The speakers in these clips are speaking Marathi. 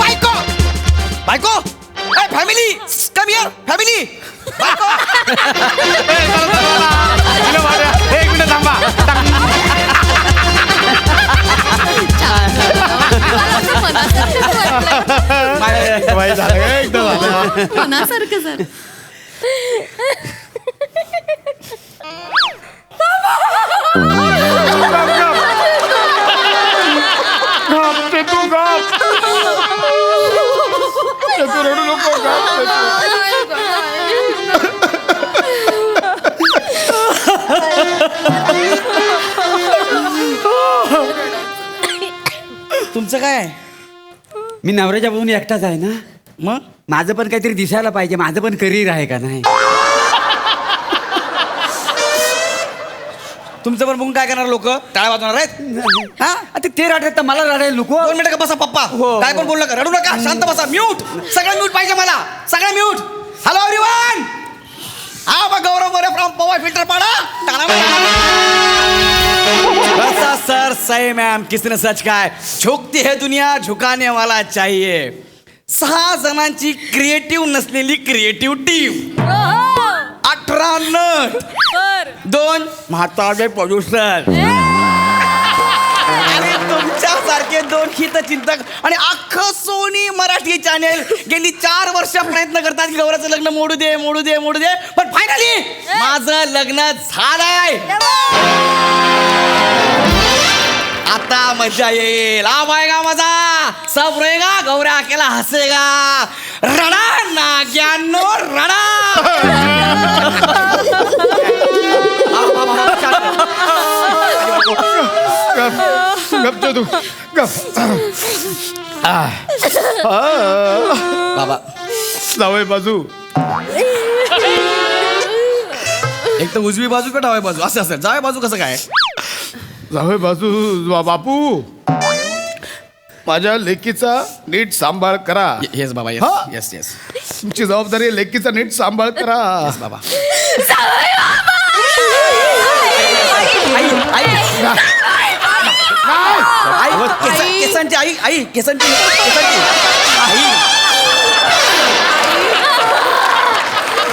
बायको बायको फॅमिली कम हिअर फॅमिली बायको एक मिनिट थांबा वाईट झालं ते तू तू रडू नको तुमचं काय? मी नवऱ्याच्या बघून एकटाच आहे ना? मग? माझं पण काहीतरी दिसायला पाहिजे. माझं पण करिअर आहे का नाही? तुमचं पण बघून काय करणार लोक? टाळ्या वाजवणार आहेत? हा? आता ते रडत तर मला रडायला नको. दोन मिनिटं का बसा पप्पा? हो. काय पण बोलू नका रडू नका. शांत बसा. म्यूट. सगळं म्यूट पाहिजे मला. सगळं म्यूट. हॅलो एव्हरीवन हा बा गौरव मोरे फ्रॉम पवार फिल्टर पाडा. बसा सर. सही मैम किसने सच का है झुकती है दुनिया झुकाने वाला चाहिए. सहा जणांची क्रिएटिव्ह नसलेली क्रिएटिव्ह टीम अठरा नट. दोन म्हातारे प्रोड्युसर आणि तुमच्यासारखे दोन हितचिंतक आणि अख्खं सोनी मराठी चॅनेल गेली चार वर्ष प्रयत्न करतात की गौराचं लग्न मोडू दे मोडू दे मोडू दे. पण फायनली माझं लग्न झालंय. आता मजा येईल. आ बायगा मजा सब रहेगा गौऱ्या अकेला हसेगा रडा नाग्यानो रडा गप गप ते तू गप बाबा. जावय बाजू. एक तर उजवी बाजू का डाव्या बाजू? असं असेल जाव्या बाजू कसं काय? जावय बाजू बापू. माझ्या लेकीचा नीट सांभाळ करा. येस बाबा हा? येस येस येस तुमची जबाबदारी आहे, लेकीचा नीट सांभाळ करा. बाबा. आई आई आई. केसा- केसांची आई आई केसांची केसांची. आई.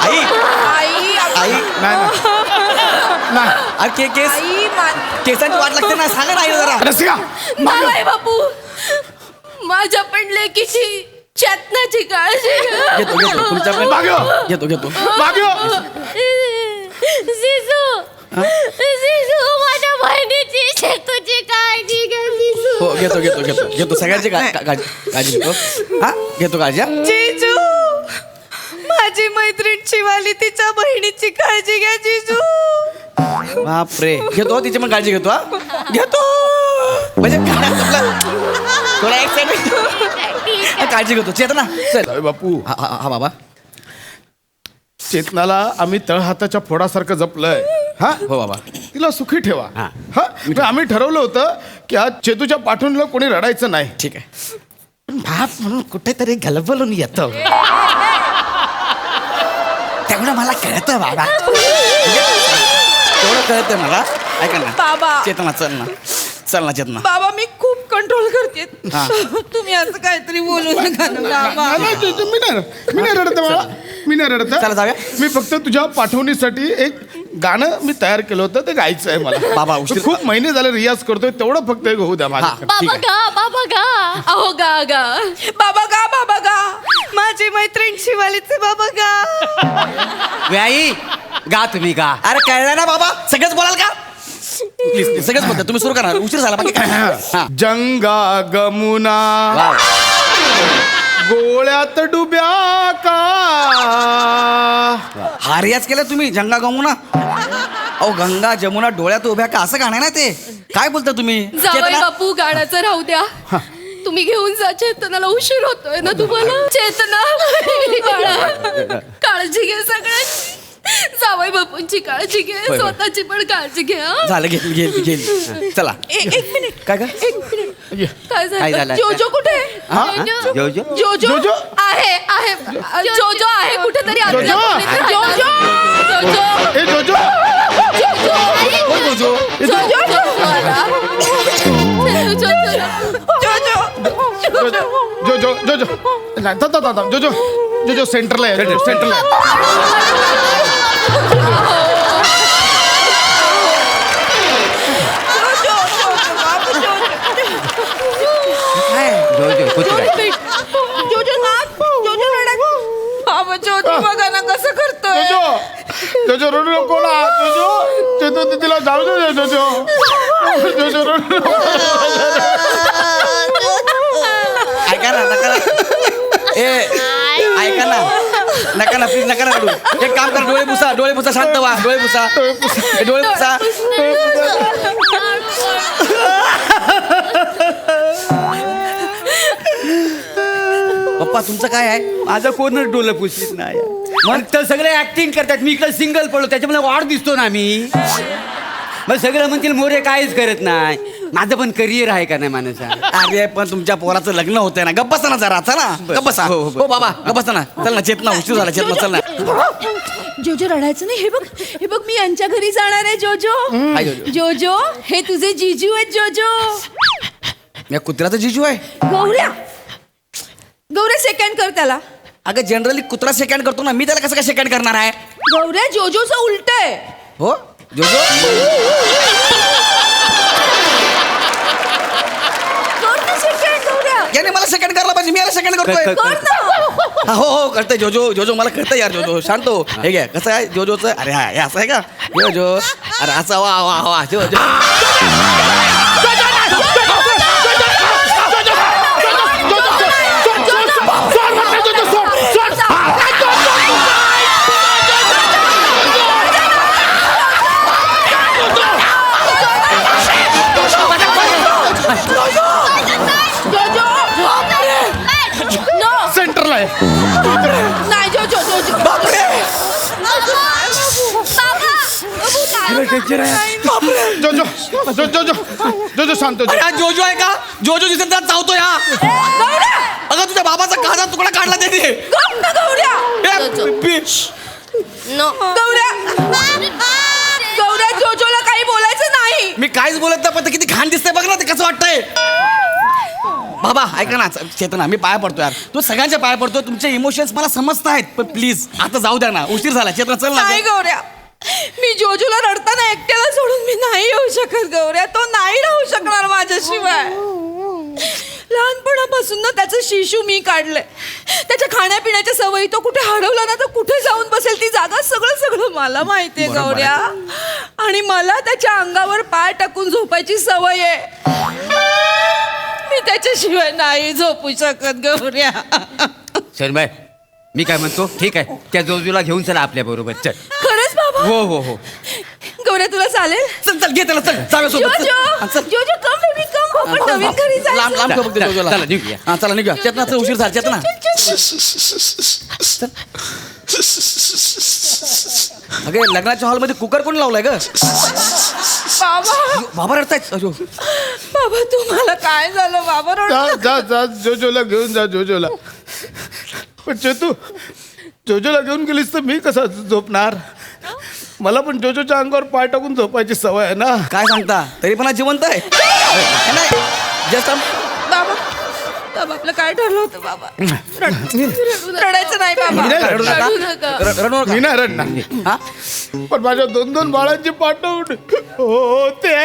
आई. आई. नाही नाही. नाही. अरे के केस केसांची वाट लागते ना सांगा ना आई जरा. रसिका जावई बापू. माझ्या पण लेकीची चेतनाची काळजी घ्या. घेतो घेतो. तुमच्या पण मागं. घेतो घेतो. मागं. जिजू जिजू माझ्या बहिणीची शेतूची काळजी घ्या जिजू. हो घेतो घेतो घेतो. घेतो सगळ्यांची का- का- काळजी काळजी घेतो. हा? घेतो काळजी हा? जिजू माझी मैत्रीण शिवाली तिच्या बहिणीची काळजी घ्या जिजू. बापरे. घेतो तिची पण काळजी घेतो हा. घेतो. म्हणजे काय आपलं थोडा एक्साइटमेंट काळजी घेतो. चेतना चल. जावई बापू. हा हा हा बाबा. चेतनाला आम्ही तळहाताच्या फोडासारखं जपलंय. हा? हो बाबा. तिला सुखी ठेवा. हा. हा? आम्ही ठरवलं होतं की आज चेतूच्या पाठूनला कोणी रडायचं नाही. ठीक आहे. पण बाप म्हणून कुठेतरी गलबलून येतो. तेवढं मला कळतं बाबा. तेवढं कळतं मला. ऐका ना. बाबा. चेतना चल ना. चल ना चेतना. बाबा मी खूप कंट्रोल करते. हा. तुम्ही असं काहीतरी बोलू नका ना बाबा. नाही, नाही, चेतू, मी नाही मी नाही रडत बाळा. मी नाही रडत आहे. चला जाऊया. मी फक्त तुझ्या पाठवणीसाठी एक गाणं मी तयार केलं होतं. ते गायचं आहे मला. बाबा, उशीर- खूप महिने झाले रियाज करतोय. तेवढं फक्त एक होऊ द्या माझ्या. बाबा गा बाबा गा. अहो गा गा. बाबा गा बाबा गा. माझी मैत्रीण शिवालीचे बाबा गा. व्याई गा तुम्ही गा. अरे कळलं ना बाबा सगळंच बोलाल का? प्लीज प्लीज, सगळंच बोलतो तुम्ही सुरू करा उशीर झाला बाकी काय? हा. जंगा गमुना वाव. गोळ्यात डुब्या का? हा रियाज केला तुम्ही जंगा गंगुना अहो गंगा जमुना डोळ्यात उभ्या का? असं गाणं आहे ना ते? काय बोलता तुम्ही? जावई चेतना? बापू गाण्याचं राहू द्या. तुम्ही घेऊन जा चेतनाला उशीर होतोय ना तुम्हाला? चेतना बाळा, काळजी घे सगळ्यांची. जावई बापूंची काळजी घे होय. स्वतःची पण काळजी घे हं? झालं घेतली घेतली घेतली चला एक मिनिट काय काय एक मिनिट. काय काय झालं झालं? जोजो कुठे हा? जो जो जोजो जोजो? आहे आहे जोजो आहे कुठेतरी आतल्या जोजो? खोलीत राहिला. जोजो ए जोजो जोजो कोण जोजो ए, जो- जोजो जोजो. जोजो जो जो जो जो नाही थांब, थांब, थांब. जो जो जो जो सेंटरला आहे सेंटरला आहे जो जो कुत्रा जोजो ना? जोजो रडत बाबा जोजो बघा ना कसं करतोय. जो जो जो रडू नको ना. जो जो जो जो तू तिला जाऊ दे जो जो जो जो रडू नको. ऐका ना नका ना. ए ऐका ना. नका ना प्लीज नका ना रडू. एक काम कर डोळे पुसा डोळे पुसा शांत व्हा. डोळे पुसा. ए, डोळे पुसा. पप्पा तुमचं काय आहे? माझं कोणच डोलं पुसलीत नाही. मग तर सगळे ऍक्टिंग करतात. मी इकडे सिंगल पडलो. त्याच्यामुळे वाढ दिसतो ना मी. मग सगळं म्हणतील मोरे काहीच करत नाही. माझं पण करिअर आहे का नाही माणसा? अरे पण तुमच्या पोराचं लग्न होतंय ना. गप्प बसा ना जरा. चला. गप्प बसा. हो, हो, हो बाबा गप्प बसा ना. चल ना चेतना उशीर झाला चेतना चल ना. जोजो रडायचं नाही. हे बघ हे बघ मी यांच्या घरी जाणार आहे जोजो. हाय, जोजो. जोजो हे तुझे जिजू आहेत जोजो. या कुत्र्याचं जिजू आहे. गौऱ्या सेकंड कर त्याला. अगं जनरली कुत्रा सेकंड करतो ना मी त्याला कसं काय सेकंड करणार आहे? गौऱ्या जोजोचं उलट आहे हो? जोजो? कर ना सेकंड गौऱ्या. याने मला सेकंड करायला पाहिजे मी याला सेकंड करतोय. कर, ना. हा, हो हो करतोय जोजो जोजो मला कळतंय यार जोजो शांत हो. हे घ्या कसं आहे जोजोचं? अरे हा हे असं आहे का? जोजो अरे असं वा वा वा जोजो. जो जो जो जो जो जो जो शांत हो, जो हा जोजो आहे का जोजो दिसत त्यात चावतो या गौऱ्या अगं तुझ्या बाबाचा काचा तुकडा काढला त्याने गप ना गौऱ्या ए, पी- गौऱ्या गौऱ्या जोजोला काही बोलायचं नाही। मी काहीच बोलत नाही पण ते किती घाण दिसतंय बघ ना ते कसं वाटतंय. बाबा ऐका ना चेतना मी पाया पडतो यार. तू सगळ्यांच्या पाया पडतो तुमचे इमोशन्स मला समजत आहेत पण प्लीज आता जाऊ द्या ना उशीर झाला. चेतना चल नाही ना गौऱ्या मी जोजोला रडताना एकट्याला सोडून मी नाही येऊ शकत गौऱ्या. तो नाही राहू शकणार माझ्याशिवाय. लहानपणापासून ना त्याचं शिशू मी काढलंय त्याच्या खाण्यापिण्याच्या सवयी तो कुठे हरवला ना तर कुठे जाऊन बसेल ती जागा सगळं सगळं मला माहितीये गौऱ्या. आणि मला त्याच्या अंगावर पाय टाकून झोपायची सवय आहे. मी त्याच्याशिवाय नाही झोपू शकत गौऱ्या. शरणबाई मी काय म्हणतो? ठीक आहे. त्या जोजूला घेऊन चला आपल्या बरोबर. चल. खरंच बाबा? हो हो हो. गौऱ्या तुला चालेल? चल चल घे त्याला चल. जाऊया सोबत चल. जोजो! चल. जोजो कम बेबी कम आपण नवीन घरी लांब लांब जायचं. ठेव बघ ते चल, जोजोला. चला, निघूया. हा चला निघूया. चेतना चल उशीर झाला चेतना. अगे लग्नाच्या हॉलमध्ये कुकर कोण लावलाय ग? बाबा! बाबा रडतायत. अजो. बाबा तुम्हाला काय झालं? बाबा रडू जा नका. जा जा जोजोला घेऊन जा जोजोला. पण चेतू जोजोला घेऊन गेलीस तर मी कसा झोपणार? मला पण जोजोच्या अंगावर पाय टाकून झोपायची सवय आहे ना. काय सांगता? तरी पण हा जिवंत आहे. जस्ट बाबा बाबा आपलं काय ठरलं होतं बाबा? रड- रडायचं नाही बाबा. नाही रडू रडू नका. रडू मी नका नाही रडणार. हा? पण माझ्या दोन दोन बाळांची पाठवून हो ते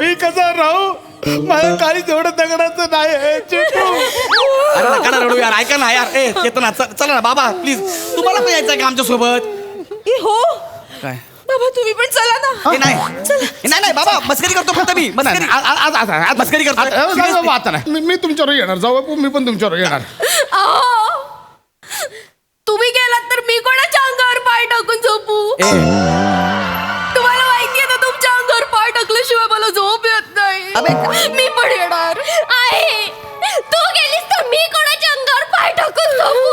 मी कसा राहू? माझं काही तेवढं दगडाचं नाही आहे, अरे नका ना रडू यार ऐका ना यार. ए चेतना चल- चला ना बाबा प्लीज तुम्हाला पण यायचं का आमच्यासोबत? ए, हो. काय? बाबा तुम्ही पण चला ना. हे नाही. हे नाही नाही बाबा मस्करी करतो फक्त मी. मस्करी आ- आ- आ- आ- आ- मस्करी करतो जाऊ आता नाही. मी- मी तुमच्यावर येणार. जाऊ बापू, मी पण तुमच्यावर येणार. अहो, तुम्ही गेलात तर मी कोणाच्या अंगावर पाय टाकून झोपू? ए. तुम्हाला माहितीये ना तुमच्या अंगावर पाय टाकल्याशिवाय मला झोप मी पण येणार. आहे. तू गेलीस तर मी कोणाच्या अंगावर पाय टाकून जाऊ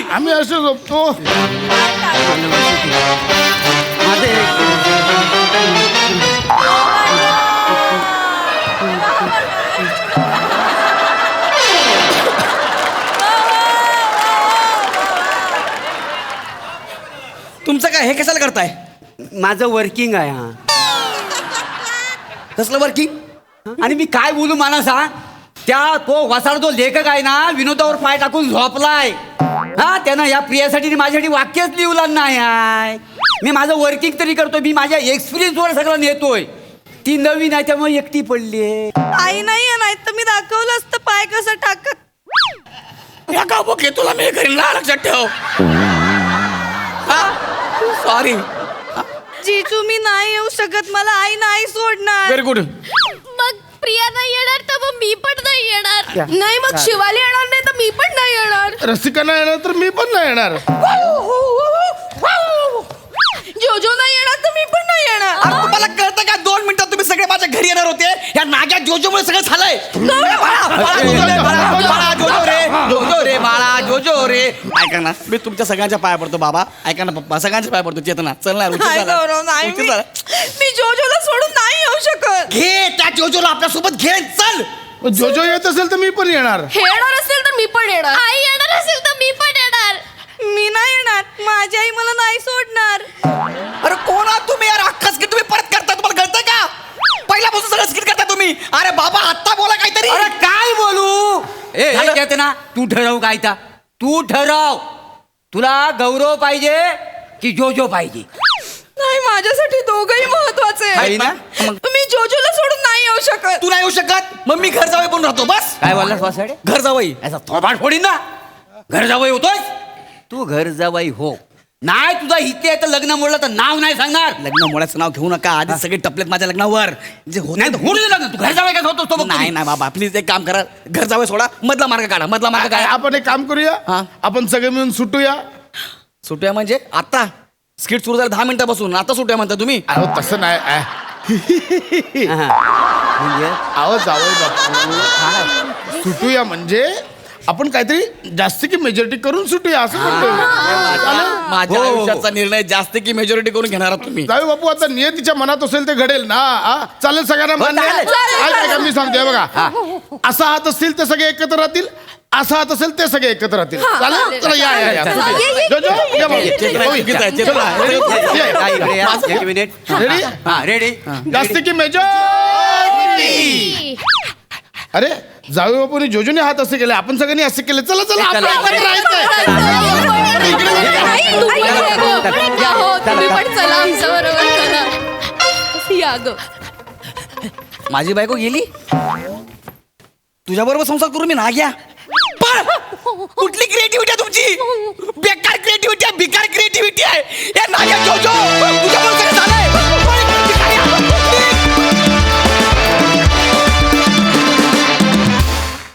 आम्ही असं झोपतो तुमचं काय हे कशाला करताय? माझं वर्किंग आहे हा. कसलं वर्किंग आणि मी काय बोलू मला सांग त्या तो वसाड जो लेखक आहे ना विनोदावर पाय टाकून झोपलाय. हा त्यानं या प्रियासाठी माझ्यासाठी वाक्यच लिहिलं नाही आहे. मी माझं वर्किंग तरी करतोय मी माझ्या एक्सपिरियन्सवर सगळं नेतोय. ती नवीन आहे त्यामुळे एकटी पडली आई नाही नाही तर मी दाखवलं असतं पाय कसं टाकत. या का बोके तुला मी घरी ना लक्षात ठेव. सॉरी जीजू मी नाही येऊ शकत मला आई नाही सोडणार. व्हेरी गुड मग प्रिया नाही येणार तर मग मी पण नाही येणार. नाही मग शिवाली येणार नाही तर मी पण नाही येणार. रसिकांना येणार तर मी पण नाही येणार. जोजो नाही येणार तर मी पण नाही येणार. अरे तुम्हाला कळतं का? दोन मिनिटात तुम्ही सगळे माझ्या घरी येणार होते. या नाग्या जोजोमुळे सगळं झालंय. बाळा, बाळा, जोजो रे, बाळा, बाळा, जोजो रे जोजो रे बाळा जोजो रे. ऐका ना मी तुमच्या सगळ्यांच्या पाया पडतो बाबा. ऐका ना पप्पा सगळ्यांच्या पाया पडतो चेतना. चल ना उशीर नाही झाला. गौरव नाही. उशीर मी झाला. मी जोजोला सोडून नाही येऊ शकत. घे त्या जोजोला आपल्यासोबत घे चल. जो जो येत असेल तर मी पण येणार. हे येणार असेल मी पण येणार. आई येणार असेल तर मी पण येणार. मी नाही येणार. माझी आई मला नाही सोडणार. अरे कोण आहात तुम्ही? यार अख्खा स्किट तुम्ही परत करता तुम्हाला कळतंय का? पहिल्यापासून सगळं स्किट करता तुम्ही. अरे बाबा आत्ता बोला काहीतरी. अरे काय बोलू? ए झालं. हे ना तू ठरव काय ता. तू ठरव. तुला गौरव पाहिजे की जोजो पाहिजे? नाही माझ्यासाठी दोघही महत्त्वाचे आहे ना? मग- मी जोजोला सोडून नाही येऊ शकत. तू नाही येऊ शकत? मग मी घर जावई पण राहतो बस. काय बोललास वासाडे घर जावई. याचा थोबाड फोडीन ना. घर जावई होतोय. तू घर जावई हो. नाही तुझा इथे आहे तर लग्न मोडलं तर नाव नाही सांगणार. लग्न मुळाचं नाव घेऊ नका. आधी सगळे टपलेत माझ्या लग्नावर. जे होत नाही तर होऊ दे लग्न. तू घर जावई काय होतोस तो बघ नाही नाही बाबा प्लीज एक काम करा. घर जावं सोडा. मधला मार्ग काढा मधला मार्ग काढा. आपण एक काम करूया. हा. आपण सगळे मिळून सुटूया. सुट्या म्हणजे? आता. स्किट सुरू झालं दहा मिनिटापासून आता सुट्या म्हणता तुम्ही अहो तसं नाही. हा. म्हणजे अहो जावई बापू सुटूया म्हणजे आपण काहीतरी जास्त की मेजॉरिटी करून सुटूया असं म्हणतोय मी. चालेल? माझ्या हो. आयुष्याचा निर्णय जास्त की मेजॉरिटी करून घेणार आहात तुम्ही जाऊ बापू आता नियतीच्या मनात असेल ते घडेल ना आ? चालेल सगळ्यांना मान्य आहे? चालेल. चालेल, ऐका, ऐका, मी सांगतोय बघा असा हात असतील ते सगळे एकत्र राहतील असा हात असेल ते सगळे एकत्र राहतील चालेल चालेल. चला या या या हो, चला. चेतना. रेडी? ये. काय इकडे या, एक मिनिट रेडी? हा रेडी जास्त की मेजॉरिटी अरे जाऊ बापूने जोजोने हात असे केले आपण सगळ्यांनी असे केले चला चला आपलं एकत्र राहायचंय. तुम्ही पण चला आमच्या बरोबर चला या ग माझी बायको गेली तुझ्या बरोबर संसार करू मी ना घ्या पळ कुठली क्रिएटिव्हिटी आहे तुमची? बेकार क्रिएटिव्हिटी आहे बिकार क्रिएटिव्हिटी आहे. या नाल्या जोजो.